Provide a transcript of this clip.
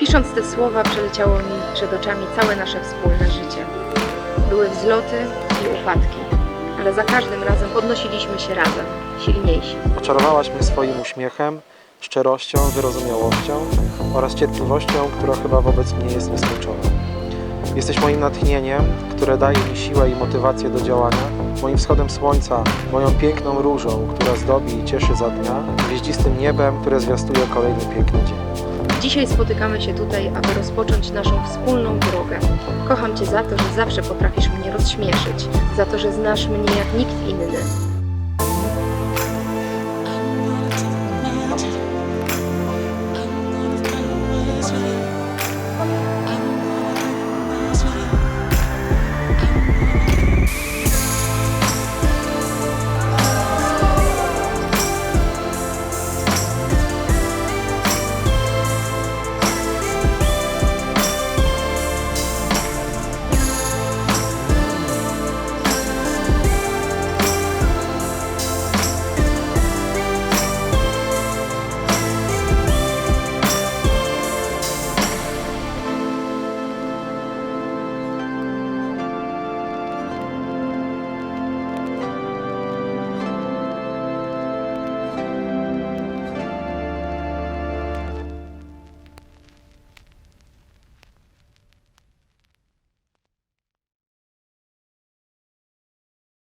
Pisząc te słowa, przeleciało mi przed oczami całe nasze wspólne życie. Były wzloty i upadki, ale za każdym razem podnosiliśmy się razem, silniejsi. Oczarowałaś mnie swoim uśmiechem, szczerością, wyrozumiałością oraz cierpliwością, która chyba wobec mnie jest nieskończona. Jesteś moim natchnieniem, które daje mi siłę i motywację do działania, moim wschodem słońca, moją piękną różą, która zdobi i cieszy za dnia, gwieździstym niebem, które zwiastuje kolejny piękny dzień. Dzisiaj spotykamy się tutaj, aby rozpocząć naszą wspólną drogę. Kocham Cię za to, że zawsze potrafisz mnie rozśmieszyć, za to, że znasz mnie jak nikt inny,